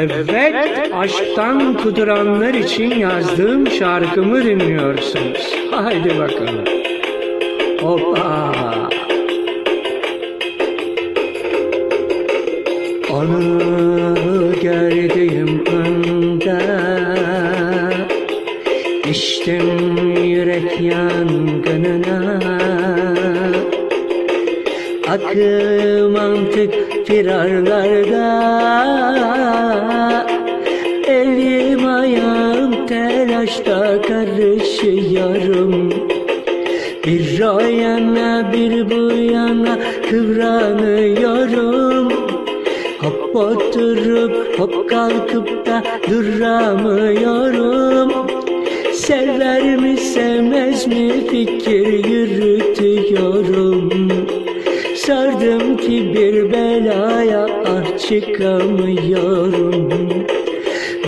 Evet, aşktan kuduranlar için yazdığım şarkımı dinliyorsunuz. Haydi bakalım. Hoppa. Onu gördüğüm anda Düştüm yürek yangınına Akıl mantık firarlarda telaşta karışıyorum Bir o yana bir bu yana kıvranıyorum. Hop oturup hop kalkıp da duramıyorum. Sever mi sevmez mi fikir yürütüyorum. Sardım ki bir belaya ah çıkamıyorum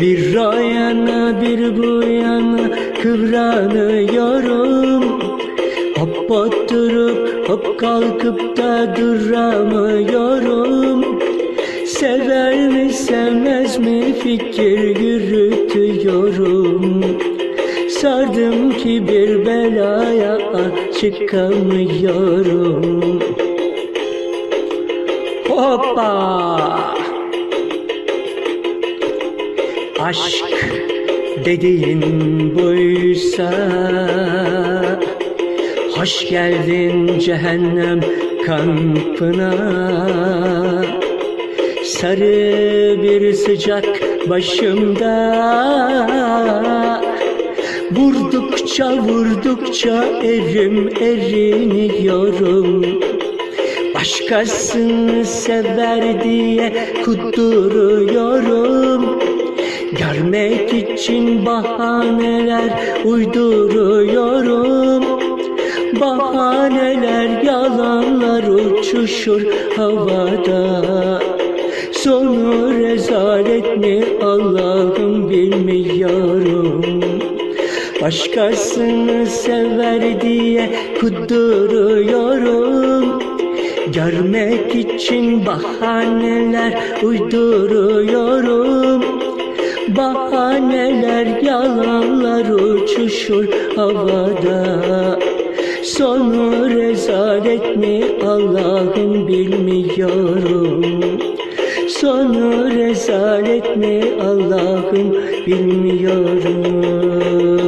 Bir o yana bir bu yana kıvranıyorum. Hop oturup hop kalkıp da duramıyorum. Sever mi sevmez mi fikir yürütüyorum. Sardım ki bir belaya çıkamıyorum. Hoppa Aşk dediğin buysa Hoş geldin cehennem kampına. Sarı bir sıcak başımda Vurdukça vurdukça erim eriniyorum. Başkasını sever diye kuduruyorum Görmek için bahaneler uyduruyorum. Bahaneler yalanlar uçuşur havada. Sonu rezalet mi Allah'ım bilmiyorum. Başkasını sever diye kuduruyorum Görmek için bahaneler uyduruyorum Bahaneler yalanlar uçuşur havada. Sonu rezalet mi? Allah'ım bilmiyorum. Sonu rezalet mi? Allah'ım bilmiyorum